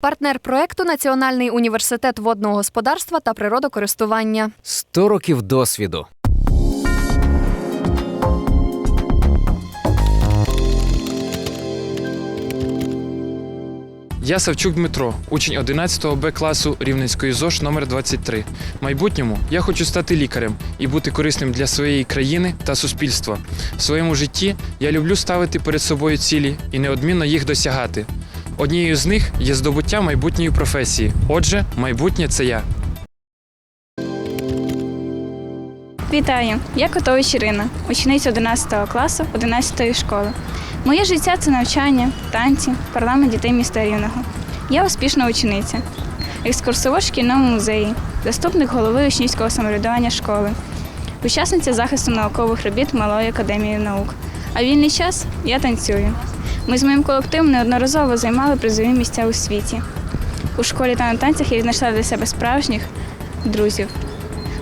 Партнер проекту Національний університет водного господарства та природокористування. 100 років досвіду. Я Савчук Дмитро, учень 11 Б класу Рівненської ЗОЖ номер 23. В майбутньому я хочу стати лікарем і бути корисним для своєї країни та суспільства. В своєму житті я люблю ставити перед собою цілі і неодмінно їх досягати. Однією з них є здобуття майбутньої професії. Отже, майбутнє це я. Вітаю! Я Котович Ірина, учениця 11 класу 11 школи. Моє життя це навчання, танці, парламент дітей міста Рівного. Я успішна учениця, екскурсовод шкільному музеї, заступник голови учнівського самоврядування школи, учасниця захисту наукових робіт Малої академії наук. А вільний час я танцюю. Ми з моїм колективом неодноразово займали призові місця у світі. У школі та на танцях я віднайшла для себе справжніх друзів.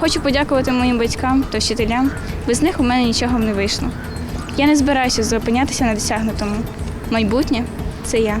Хочу подякувати моїм батькам та вчителям. Без них у мене нічого не вийшло. Я не збираюся зупинятися на досягнутому. Майбутнє це я.